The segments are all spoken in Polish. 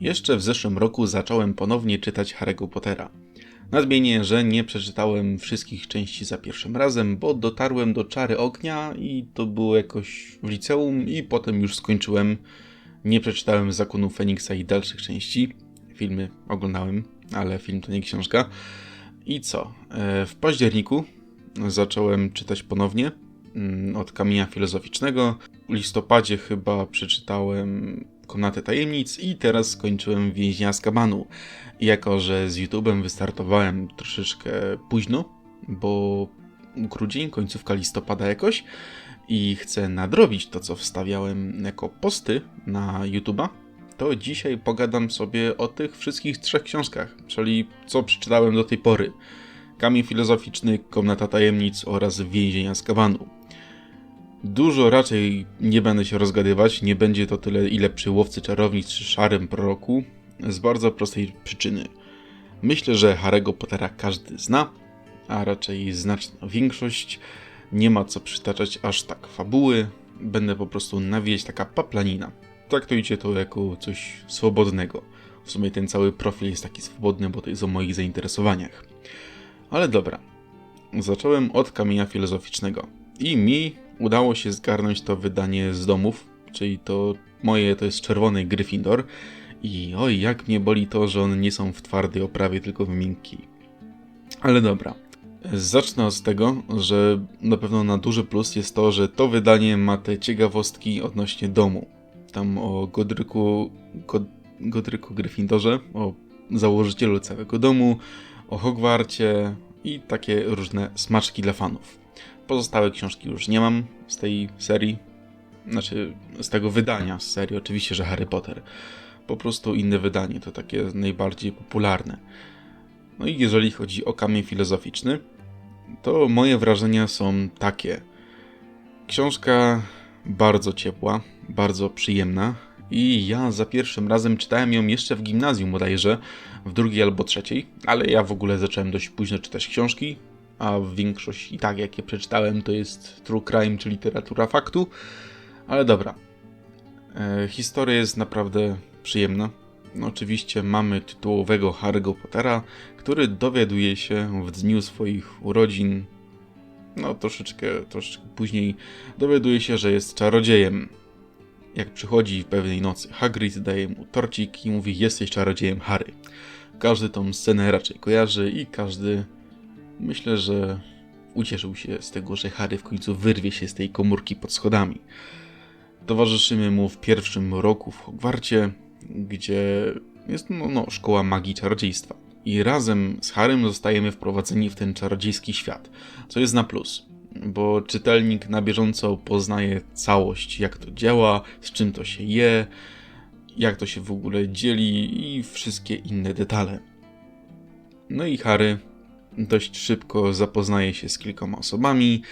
Jeszcze w zeszłym roku zacząłem ponownie czytać Harry'ego Pottera. Nadmienię, że nie przeczytałem wszystkich części za pierwszym razem, bo dotarłem do Czary Ognia i to było jakoś w liceum i potem już skończyłem. Nie przeczytałem Zakonu Feniksa i dalszych części. Filmy oglądałem, ale film to nie książka. I co? E, W październiku zacząłem czytać ponownie mm, od kamienia filozoficznego. W listopadzie chyba przeczytałem Komnatę Tajemnic i teraz skończyłem Więźnia z Kabanu. Jako, że z YouTube'em wystartowałem troszeczkę późno, bo grudzień, końcówka listopada jakoś i chcę nadrobić to, co wstawiałem jako posty na YouTube'a, to dzisiaj pogadam sobie o tych wszystkich trzech książkach, czyli co przeczytałem do tej pory. Kamień filozoficzny, Komnata Tajemnic oraz Więzienia z Kabanu. Dużo raczej nie będę się rozgadywać, nie będzie to tyle ile przy Łowcy Czarownic czy Szarym Proroku, z bardzo prostej przyczyny. Myślę, że Harry'ego Pottera każdy zna, a raczej znaczna większość. Nie ma co przytaczać aż tak fabuły, będę po prostu nawijać taka paplanina. Traktujcie to jako coś swobodnego. W sumie ten cały profil jest taki swobodny, bo to jest o moich zainteresowaniach. Ale dobra. Zacząłem od kamienia filozoficznego. I mi udało się zgarnąć to wydanie z domów, czyli to moje to jest czerwony Gryffindor. I oj, jak mnie boli to, że one nie są w twardej oprawie, tylko w miękkiej. Ale dobra. Zacznę od tego, że na pewno na duży plus jest to, że to wydanie ma te ciekawostki odnośnie domu. Tam o Godryku, God, Godryku Gryffindorze, o założycielu całego domu, o Hogwarcie i takie różne smaczki dla fanów. Pozostałe książki już nie mam z tej serii, znaczy z tego wydania z serii, oczywiście, że Harry Potter. Po prostu inne wydanie, to takie najbardziej popularne. No i jeżeli chodzi o kamień filozoficzny, to moje wrażenia są takie. Książka bardzo ciepła, bardzo przyjemna i ja za pierwszym razem czytałem ją jeszcze w gimnazjum bodajże, w drugiej albo trzeciej, ale ja w ogóle zacząłem dość późno czytać książki, a większość i tak jakie przeczytałem to jest true crime czy literatura faktu, ale dobra. E, historia jest naprawdę przyjemna. No, oczywiście mamy tytułowego Harry'ego Pottera, który dowiaduje się w dniu swoich urodzin, no troszeczkę, troszeczkę później, dowiaduje się, że jest czarodziejem. Jak przychodzi pewnej nocy Hagrid, daje mu torcik i mówi, jesteś czarodziejem Harry. Każdy tą scenę raczej kojarzy i każdy, myślę, że ucieszył się z tego, że Harry w końcu wyrwie się z tej komórki pod schodami. Towarzyszymy mu w pierwszym roku w Hogwarcie, gdzie jest no, no, szkoła magii czarodziejstwa. I razem z Harrym zostajemy wprowadzeni w ten czarodziejski świat, co jest na plus, bo czytelnik na bieżąco poznaje całość, jak to działa, z czym to się je, jak to się w ogóle dzieli i wszystkie inne detale. No i Harry dość szybko zapoznaje się z kilkoma osobami.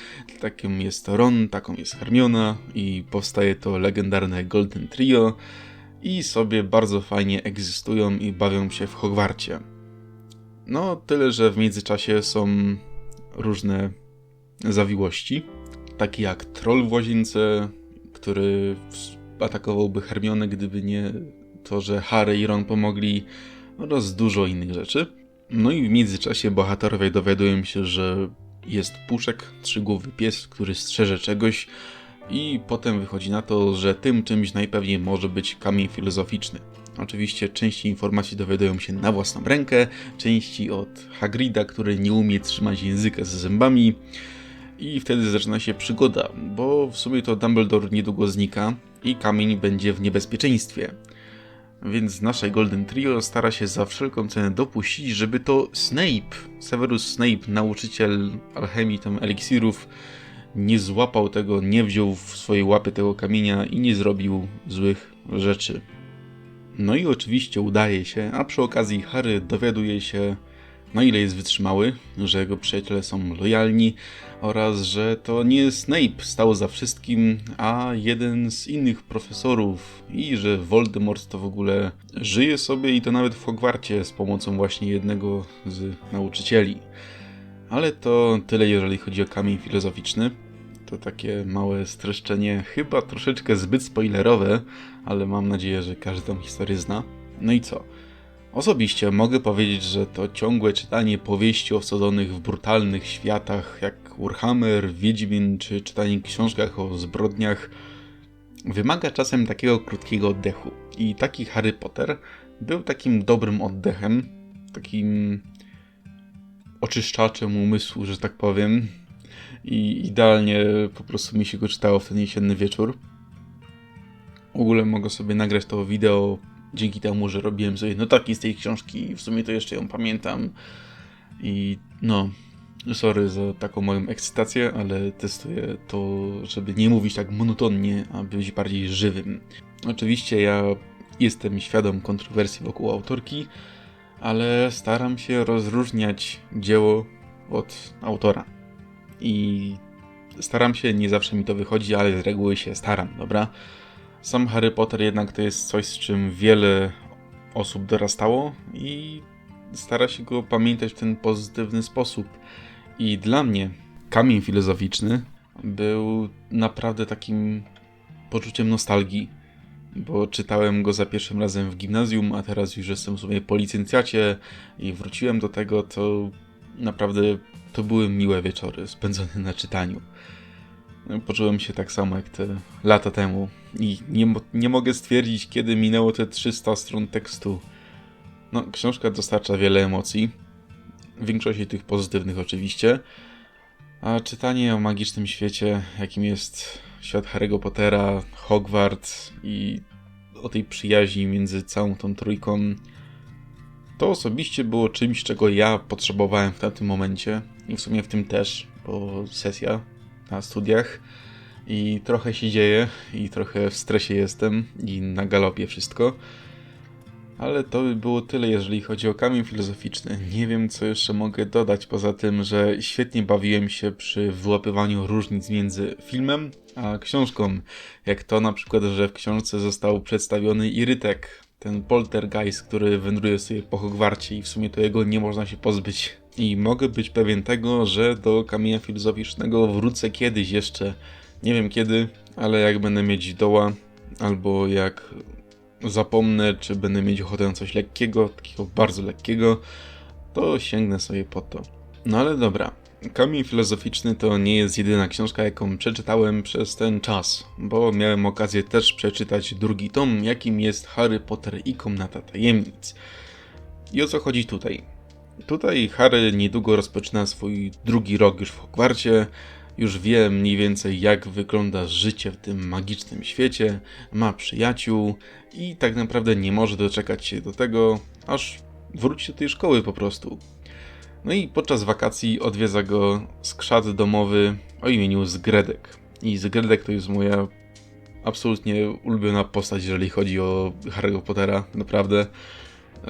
Taką jest Ron, taką jest Hermiona i powstaje to legendarne Golden Trio i sobie bardzo fajnie egzystują i bawią się w Hogwarcie. No, tyle, że w międzyczasie są różne zawiłości, takie jak troll w łazience, który atakowałby Hermionę, gdyby nie to, że Harry i Ron pomogli, oraz dużo innych rzeczy. No i w międzyczasie bohaterowie dowiadują się, że jest puszek, trzygłowy pies, który strzeże czegoś i potem wychodzi na to, że tym czymś najpewniej może być kamień filozoficzny. Oczywiście części informacji dowiadują się na własną rękę, części od Hagrida, który nie umie trzymać języka ze zębami i wtedy zaczyna się przygoda, bo w sumie to Dumbledore niedługo znika i kamień będzie w niebezpieczeństwie. Więc nasze Golden Trio stara się za wszelką cenę dopuścić, żeby to Snape, Severus Snape, nauczyciel alchemii, tam eliksirów, nie złapał tego, nie wziął w swojej łapy tego kamienia i nie zrobił złych rzeczy. No i oczywiście udaje się, a przy okazji Harry dowiaduje się, na ile jest wytrzymały, że jego przyjaciele są lojalni oraz że to nie Snape stał za wszystkim, a jeden z innych profesorów i że Voldemort to w ogóle żyje sobie i to nawet w Hogwarcie z pomocą właśnie jednego z nauczycieli. Ale to tyle jeżeli chodzi o kamień filozoficzny. To takie małe streszczenie, chyba troszeczkę zbyt spoilerowe, ale mam nadzieję, że każdy tą historię zna. No i co? Osobiście mogę powiedzieć, że to ciągłe czytanie powieści osadzonych w brutalnych światach jak Warhammer, Wiedźmin czy czytanie książkach o zbrodniach wymaga czasem takiego krótkiego oddechu. I taki Harry Potter był takim dobrym oddechem, takim oczyszczaczem umysłu, że tak powiem. I idealnie po prostu mi się go czytało w ten jesienny wieczór. W ogóle mogę sobie nagrać to wideo dzięki temu, że robiłem sobie notatki z tej książki. W sumie to jeszcze ją pamiętam. I no, sorry za taką moją ekscytację, ale testuję to, żeby nie mówić tak monotonnie, a być bardziej żywym. Oczywiście ja jestem świadom kontrowersji wokół autorki, ale staram się rozróżniać dzieło od autora. I staram się, nie zawsze mi to wychodzi, ale z reguły się staram, dobra? Sam Harry Potter jednak to jest coś, z czym wiele osób dorastało i stara się go pamiętać w ten pozytywny sposób. I dla mnie kamień filozoficzny był naprawdę takim poczuciem nostalgii, bo czytałem go za pierwszym razem w gimnazjum, a teraz już jestem w sumie po licencjacie i wróciłem do tego, to naprawdę to były miłe wieczory spędzone na czytaniu. Poczułem się tak samo jak te lata temu. I nie, nie mogę stwierdzić, kiedy minęło te 300 stron tekstu. No, książka dostarcza wiele emocji, w większości tych pozytywnych oczywiście, a czytanie o magicznym świecie, jakim jest świat Harry'ego Pottera, Hogwarts i o tej przyjaźni między całą tą trójką, to osobiście było czymś, czego ja potrzebowałem w tamtym momencie i w sumie w tym też, bo sesja na studiach i trochę się dzieje i trochę w stresie jestem i na galopie wszystko. Ale to by było tyle, jeżeli chodzi o kamień filozoficzny. Nie wiem, co jeszcze mogę dodać, poza tym, że świetnie bawiłem się przy wyłapywaniu różnic między filmem a książką. Jak to na przykład, że w książce został przedstawiony Irytek, ten poltergeist, który wędruje sobie po Hogwarcie i w sumie to jego nie można się pozbyć. I mogę być pewien tego, że do kamienia filozoficznego wrócę kiedyś jeszcze. Nie wiem kiedy, ale jak będę mieć doła, albo jak zapomnę, czy będę mieć ochotę na coś lekkiego, takiego bardzo lekkiego, to sięgnę sobie po to. No ale dobra, Kamień Filozoficzny to nie jest jedyna książka, jaką przeczytałem przez ten czas, bo miałem okazję też przeczytać drugi tom, jakim jest Harry Potter i Komnata Tajemnic. I o co chodzi tutaj? Tutaj Harry niedługo rozpoczyna swój drugi rok już w Hogwarcie, już wie mniej więcej jak wygląda życie w tym magicznym świecie, ma przyjaciół i tak naprawdę nie może doczekać się do tego, aż wróci do tej szkoły po prostu. No i podczas wakacji odwiedza go skrzat domowy o imieniu Zgredek. I Zgredek to jest moja absolutnie ulubiona postać, jeżeli chodzi o Harry'ego Pottera, naprawdę.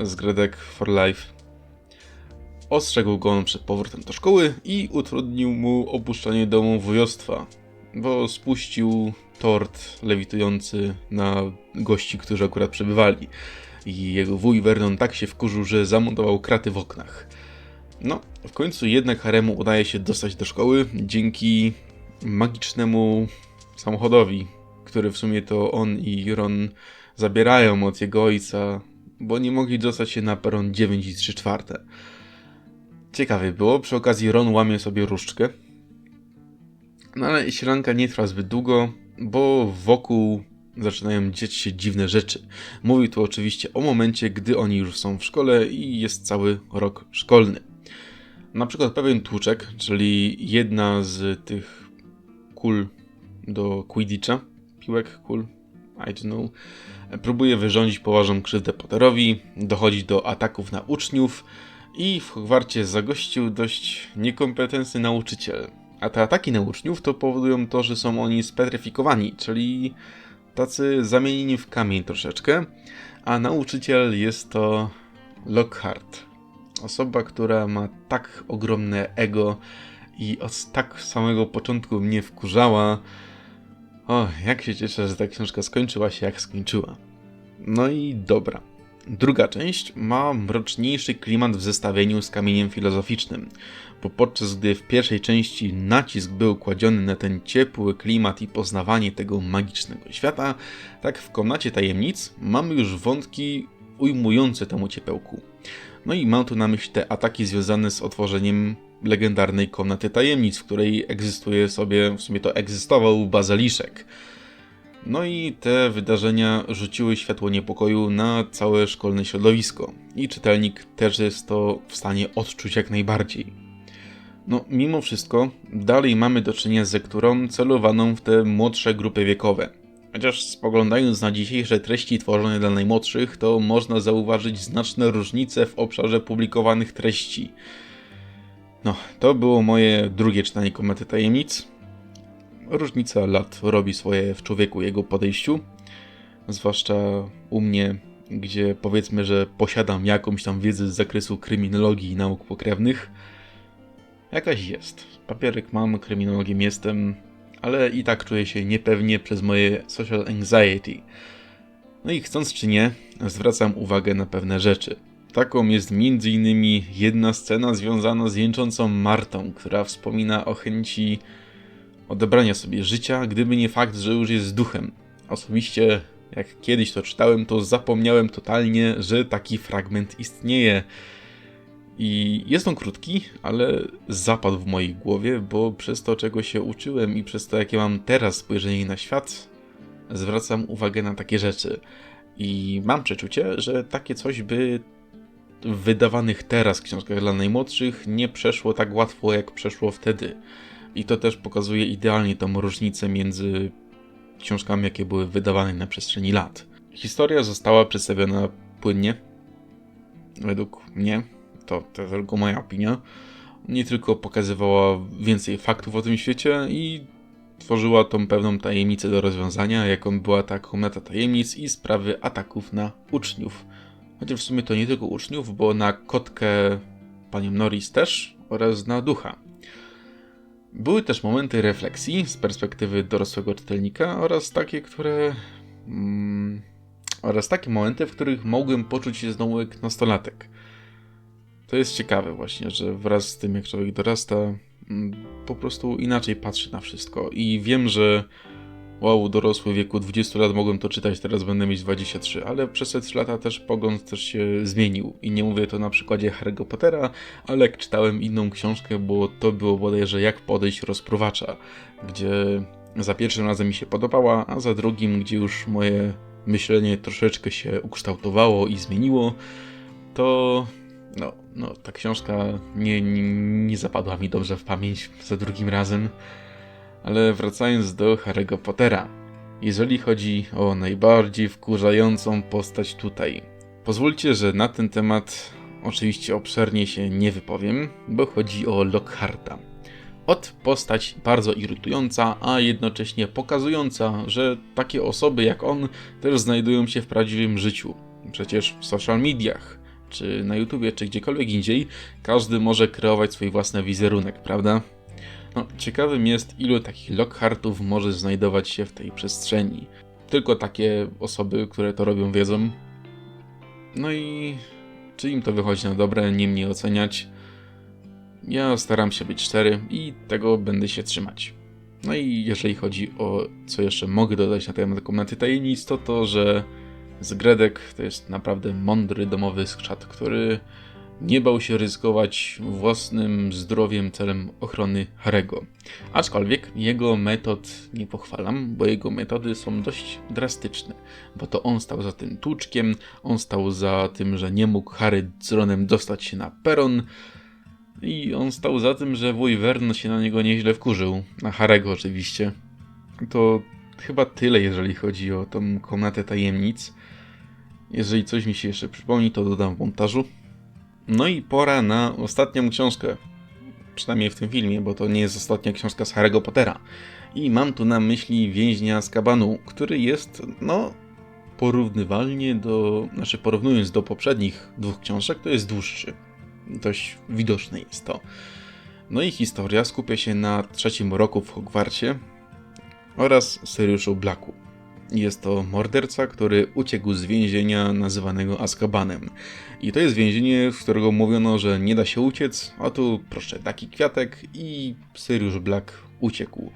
Zgredek for life. Ostrzegł go on przed powrotem do szkoły i utrudnił mu opuszczanie domu wujostwa, bo spuścił tort lewitujący na gości, którzy akurat przebywali. I jego wuj Vernon tak się wkurzył, że zamontował kraty w oknach. No, w końcu jednak Haremu udaje się dostać do szkoły dzięki magicznemu samochodowi, który w sumie to on i Ron zabierają od jego ojca, bo nie mogli dostać się na peron 9 i 3 czwarte. Ciekawie było, przy okazji Ron łamie sobie różdżkę. No ale śranka nie trwa zbyt długo, bo wokół zaczynają dziać się dziwne rzeczy. Mówi tu oczywiście o momencie, gdy oni już są w szkole i jest cały rok szkolny. Na przykład pewien tłuczek, czyli jedna z tych kul do Quidditcha, piłek kul, I don't know, próbuje wyrządzić poważną krzywdę Potterowi, dochodzi do ataków na uczniów i w Hogwarcie zagościł dość niekompetentny nauczyciel. A te ataki na uczniów to powodują to, że są oni spetryfikowani, czyli tacy zamienieni w kamień troszeczkę, a nauczyciel jest to Lockhart. Osoba, która ma tak ogromne ego i od tak samego początku mnie wkurzała. O, jak się cieszę, że ta książka skończyła się jak skończyła. No i dobra. Druga część ma mroczniejszy klimat w zestawieniu z kamieniem filozoficznym, bo podczas gdy w pierwszej części nacisk był kładziony na ten ciepły klimat i poznawanie tego magicznego świata, tak w komnacie tajemnic mamy już wątki ujmujące temu ciepełku. No i mam tu na myśli te ataki związane z otworzeniem legendarnej komnaty tajemnic, w której egzystuje sobie, w sumie to egzystował bazyliszek. No i te wydarzenia rzuciły światło niepokoju na całe szkolne środowisko i czytelnik też jest to w stanie odczuć jak najbardziej. No, mimo wszystko, dalej mamy do czynienia z lekturą celowaną w te młodsze grupy wiekowe. Chociaż spoglądając na dzisiejsze treści tworzone dla najmłodszych, to można zauważyć znaczne różnice w obszarze publikowanych treści. No, to było moje drugie czytanie Komety Tajemnic. Różnica lat robi swoje w człowieku jego podejściu. Zwłaszcza u mnie, gdzie powiedzmy, że posiadam jakąś tam wiedzę z zakresu kryminologii i nauk pokrewnych. Jakaś jest. Papierek mam, kryminologiem jestem, ale i tak czuję się niepewnie przez moje social anxiety. No i chcąc czy nie, zwracam uwagę na pewne rzeczy. Taką jest m.in. jedna scena związana z jęczącą Martą, która wspomina o chęci odebrania sobie życia, gdyby nie fakt, że już jest duchem. Osobiście, jak kiedyś to czytałem, to zapomniałem totalnie, że taki fragment istnieje. I jest on krótki, ale zapadł w mojej głowie, bo przez to, czego się uczyłem i przez to, jakie mam teraz spojrzenie na świat, zwracam uwagę na takie rzeczy. I mam przeczucie, że takie coś by w wydawanych teraz książkach dla najmłodszych nie przeszło tak łatwo, jak przeszło wtedy. I to też pokazuje idealnie tą różnicę między książkami, jakie były wydawane na przestrzeni lat. Historia została przedstawiona płynnie. Według mnie, to, to tylko moja opinia. Nie tylko pokazywała więcej faktów o tym świecie i tworzyła tą pewną tajemnicę do rozwiązania, jaką była ta kometa tajemnic i sprawy ataków na uczniów. Chociaż w sumie to nie tylko uczniów, bo na kotkę panią Norris też oraz na ducha. Były też momenty refleksji z perspektywy dorosłego czytelnika oraz takie, które. Mm, oraz takie momenty, w których mogłem poczuć się znowu jak nastolatek. To jest ciekawe, właśnie, że wraz z tym, jak człowiek dorasta, mm, po prostu inaczej patrzy na wszystko. I wiem, że wow, dorosły wieku 20 lat mogłem to czytać, teraz będę mieć 23, ale przez te 3 lata też pogląd też się zmienił. I nie mówię to na przykładzie Harry'ego Pottera, ale jak czytałem inną książkę, bo to było bodajże Jak podejść rozpruwacza, gdzie za pierwszym razem mi się podobała, a za drugim, gdzie już moje myślenie troszeczkę się ukształtowało i zmieniło, to no, no ta książka nie, nie, nie zapadła mi dobrze w pamięć za drugim razem. Ale wracając do Harry'ego Pottera. Jeżeli chodzi o najbardziej wkurzającą postać tutaj, pozwólcie, że na ten temat oczywiście obszernie się nie wypowiem, bo chodzi o Lockharta. Od postać bardzo irytująca, a jednocześnie pokazująca, że takie osoby jak on też znajdują się w prawdziwym życiu. Przecież w social mediach, czy na YouTubie, czy gdziekolwiek indziej, każdy może kreować swój własny wizerunek, prawda? No, ciekawym jest, ilu takich Lockhartów może znajdować się w tej przestrzeni. Tylko takie osoby, które to robią, wiedzą. No i czy im to wychodzi na dobre, nie mnie oceniać. Ja staram się być szczery i tego będę się trzymać. No i jeżeli chodzi o co jeszcze mogę dodać na temat komnaty tajemnic, to to, że Zgredek to jest naprawdę mądry domowy skrzat, który nie bał się ryzykować własnym zdrowiem celem ochrony Harego. Aczkolwiek jego metod nie pochwalam, bo jego metody są dość drastyczne, bo to on stał za tym tłuczkiem, on stał za tym, że nie mógł Harry z Ronem dostać się na peron i on stał za tym, że wuj Vern się na niego nieźle wkurzył, na Harego oczywiście. To chyba tyle, jeżeli chodzi o tą komnatę tajemnic. Jeżeli coś mi się jeszcze przypomni, to dodam w montażu. No i pora na ostatnią książkę. Przynajmniej w tym filmie, bo to nie jest ostatnia książka z Harry'ego Pottera. I mam tu na myśli więźnia z kabanu, który jest, no, porównywalnie do, znaczy porównując do poprzednich dwóch książek, to jest dłuższy. Dość widoczne jest to. No i historia skupia się na trzecim roku w Hogwarcie oraz Syriuszu Blacku. Jest to morderca, który uciekł z więzienia nazywanego Azkabanem. I to jest więzienie, z którego mówiono, że nie da się uciec, a tu proszę, taki kwiatek i Sirius Black uciekł.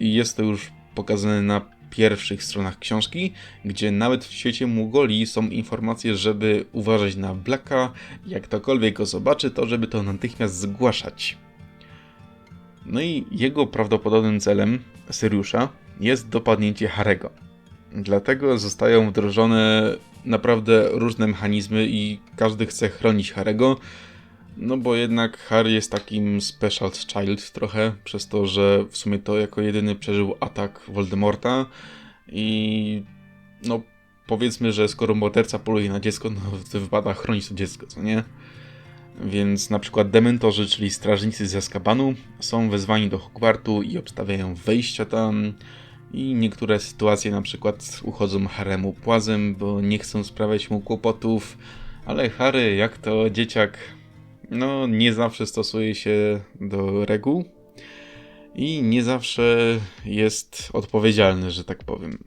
I jest to już pokazane na pierwszych stronach książki, gdzie nawet w świecie Mugoli są informacje, żeby uważać na Blacka, jak ktokolwiek go zobaczy, to żeby to natychmiast zgłaszać. No i jego prawdopodobnym celem, Syriusza, jest dopadnięcie Harego. Dlatego zostają wdrożone naprawdę różne mechanizmy i każdy chce chronić Harego, no bo jednak Harry jest takim special child trochę, przez to, że w sumie to jako jedyny przeżył atak Voldemorta i no powiedzmy, że skoro morderca poluje na dziecko, no to wypada chronić to dziecko, co nie? Więc na przykład dementorzy, czyli strażnicy z Azkabanu są wezwani do Hogwartu i obstawiają wejścia tam i niektóre sytuacje na przykład uchodzą Haremu płazem, bo nie chcą sprawiać mu kłopotów, ale Harry, jak to dzieciak, no nie zawsze stosuje się do reguł i nie zawsze jest odpowiedzialny, że tak powiem.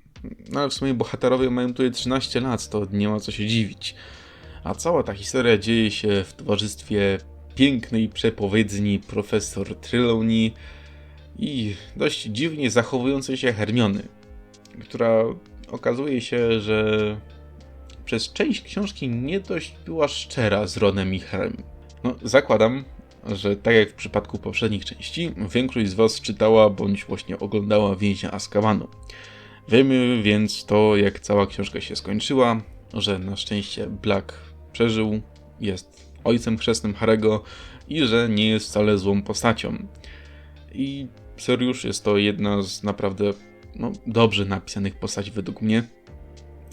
No ale w sumie bohaterowie mają tutaj 13 lat, to nie ma co się dziwić. A cała ta historia dzieje się w towarzystwie pięknej przepowiedni profesor Trelawney i dość dziwnie zachowującej się Hermiony, która okazuje się, że przez część książki nie dość była szczera z Ronem i Harrym. No, zakładam, że tak jak w przypadku poprzednich części, większość z Was czytała bądź właśnie oglądała Więźnia Azkabanu. Wiemy więc to, jak cała książka się skończyła, że na szczęście Black przeżył, jest ojcem chrzestnym Harego i że nie jest wcale złą postacią. I Seriusz jest to jedna z naprawdę no, dobrze napisanych postaci według mnie,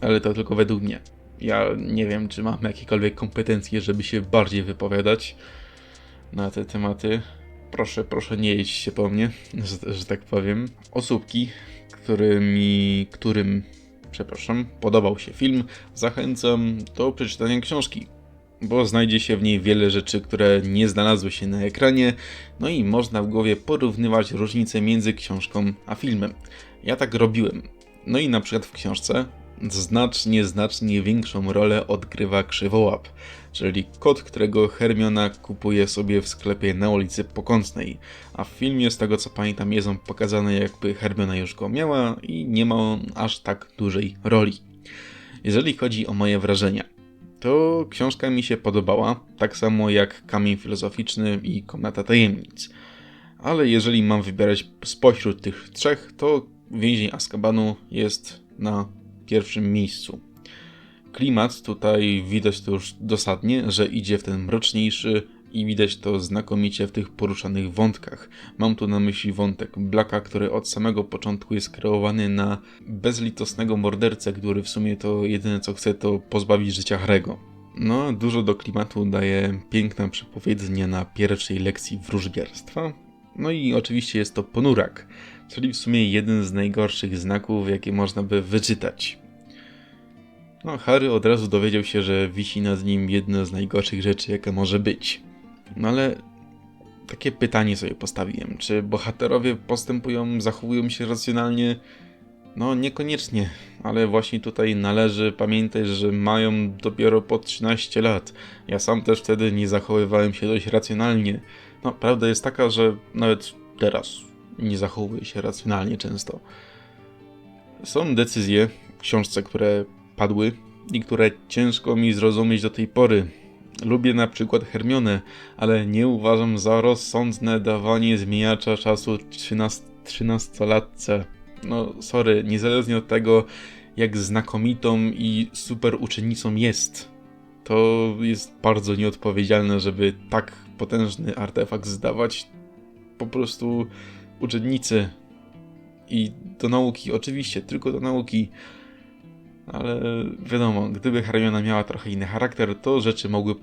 ale to tylko według mnie. Ja nie wiem, czy mam jakiekolwiek kompetencje, żeby się bardziej wypowiadać na te tematy. Proszę, proszę nie jeść się po mnie, że, że tak powiem. Osóbki, którymi, którym, przepraszam, podobał się film, zachęcam do przeczytania książki bo znajdzie się w niej wiele rzeczy, które nie znalazły się na ekranie, no i można w głowie porównywać różnice między książką a filmem. Ja tak robiłem. No i na przykład w książce znacznie, znacznie większą rolę odgrywa krzywołap, czyli kot, którego Hermiona kupuje sobie w sklepie na ulicy Pokątnej, a w filmie z tego co pamiętam jest on pokazany jakby Hermiona już go miała i nie ma on aż tak dużej roli. Jeżeli chodzi o moje wrażenia, to książka mi się podobała, tak samo jak Kamień Filozoficzny i Komnata Tajemnic. Ale jeżeli mam wybierać spośród tych trzech, to Więzień Azkabanu jest na pierwszym miejscu. Klimat tutaj widać to już dosadnie, że idzie w ten mroczniejszy i widać to znakomicie w tych poruszanych wątkach. Mam tu na myśli wątek Blacka, który od samego początku jest kreowany na bezlitosnego mordercę, który w sumie to jedyne co chce to pozbawić życia Harego. No, dużo do klimatu daje piękna przepowiednia na pierwszej lekcji wróżbiarstwa. No i oczywiście jest to ponurak, czyli w sumie jeden z najgorszych znaków, jakie można by wyczytać. No, Harry od razu dowiedział się, że wisi nad nim jedna z najgorszych rzeczy, jaka może być. No ale takie pytanie sobie postawiłem. Czy bohaterowie postępują, zachowują się racjonalnie? No niekoniecznie, ale właśnie tutaj należy pamiętać, że mają dopiero po 13 lat. Ja sam też wtedy nie zachowywałem się dość racjonalnie. No, prawda jest taka, że nawet teraz nie zachowuję się racjonalnie często. Są decyzje w książce, które padły i które ciężko mi zrozumieć do tej pory. Lubię na przykład Hermionę, ale nie uważam za rozsądne dawanie zmieniacza czasu 13-latce. No, sorry, niezależnie od tego, jak znakomitą i super uczennicą jest, to jest bardzo nieodpowiedzialne, żeby tak potężny artefakt zdawać po prostu uczennicy. I do nauki, oczywiście, tylko do nauki ale wiadomo, gdyby Hermiona miała trochę inny charakter, to rzeczy mogły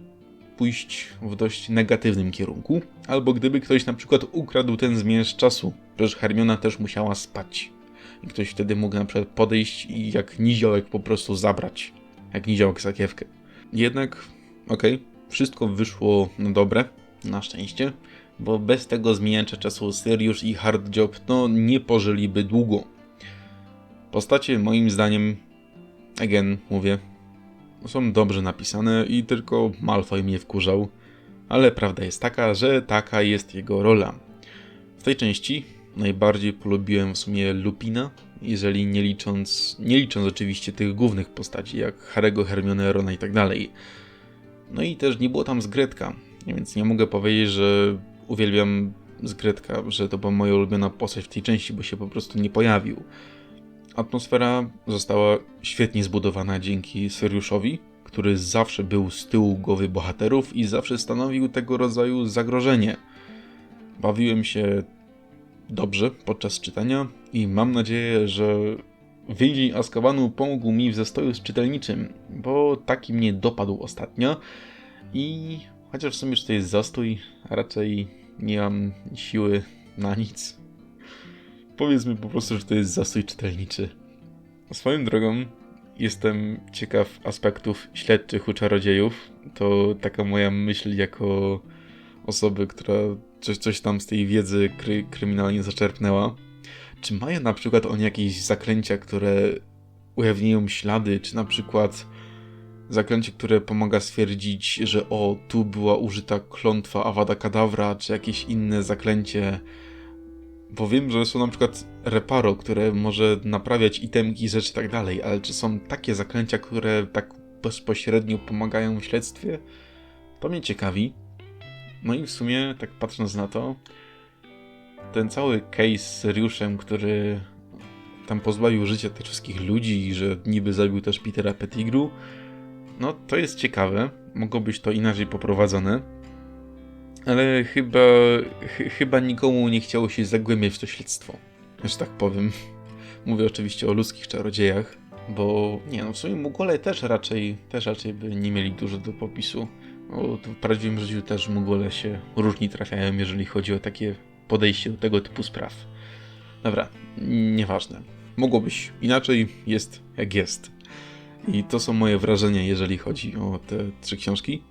pójść w dość negatywnym kierunku. Albo gdyby ktoś na przykład ukradł ten zmierz czasu, przecież Hermiona też musiała spać. I ktoś wtedy mógł na przykład podejść i jak niziołek po prostu zabrać. Jak niziołek sakiewkę. Jednak, okej, okay, wszystko wyszło no dobre, na szczęście, bo bez tego zmieniacza czasu Sirius i Hardjob no nie pożyliby długo. Postacie moim zdaniem again, mówię, są dobrze napisane i tylko Malfoy mnie wkurzał, ale prawda jest taka, że taka jest jego rola. W tej części najbardziej polubiłem w sumie Lupina, jeżeli nie licząc, nie licząc oczywiście tych głównych postaci, jak Harry'ego, Hermione, Rona i tak dalej. No i też nie było tam Zgretka, więc nie mogę powiedzieć, że uwielbiam Zgretka, że to była moja ulubiona postać w tej części, bo się po prostu nie pojawił. Atmosfera została świetnie zbudowana dzięki Seriuszowi, który zawsze był z tyłu głowy bohaterów i zawsze stanowił tego rodzaju zagrożenie. Bawiłem się dobrze podczas czytania i mam nadzieję, że Wyjdzie Azkabanu pomógł mi w zastoju z czytelniczym, bo taki mnie dopadł ostatnio i chociaż w sumie to jest zastój, raczej nie mam siły na nic. Powiedzmy po prostu, że to jest zastój czytelniczy. Swoją drogą jestem ciekaw aspektów śledczych u czarodziejów. To taka moja myśl jako osoby, która coś, coś tam z tej wiedzy kry, kryminalnie zaczerpnęła. Czy mają na przykład oni jakieś zaklęcia, które ujawniają ślady, czy na przykład zaklęcie, które pomaga stwierdzić, że o, tu była użyta klątwa Avada Kedavra, czy jakieś inne zaklęcie. Bo wiem, że są na przykład reparo, które może naprawiać itemki, rzeczy i tak dalej, ale czy są takie zaklęcia, które tak bezpośrednio pomagają w śledztwie? To mnie ciekawi. No i w sumie, tak patrząc na to, ten cały case z Seriuszem, który tam pozbawił życia tych wszystkich ludzi i że niby zabił też Petera Pettigrew, no to jest ciekawe. Mogło być to inaczej poprowadzone. Ale chyba, ch chyba nikomu nie chciało się zagłębiać w to śledztwo. Że tak powiem. Mówię oczywiście o ludzkich czarodziejach, bo nie no, w sumie Mugole też raczej, też raczej by nie mieli dużo do popisu. Bo w prawdziwym życiu też Mugole się różni trafiają, jeżeli chodzi o takie podejście do tego typu spraw. Dobra, nieważne. Mogło być inaczej, jest jak jest. I to są moje wrażenia, jeżeli chodzi o te trzy książki.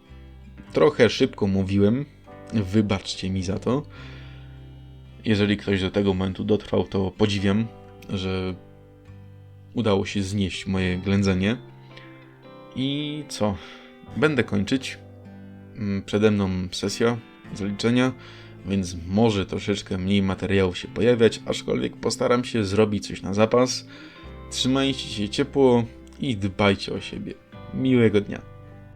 Trochę szybko mówiłem, wybaczcie mi za to. Jeżeli ktoś do tego momentu dotrwał, to podziwiam, że udało się znieść moje ględzenie. I co? Będę kończyć. Mm, przede mną sesja zaliczenia więc może troszeczkę mniej materiałów się pojawiać, aczkolwiek postaram się zrobić coś na zapas. Trzymajcie się ciepło i dbajcie o siebie. Miłego dnia.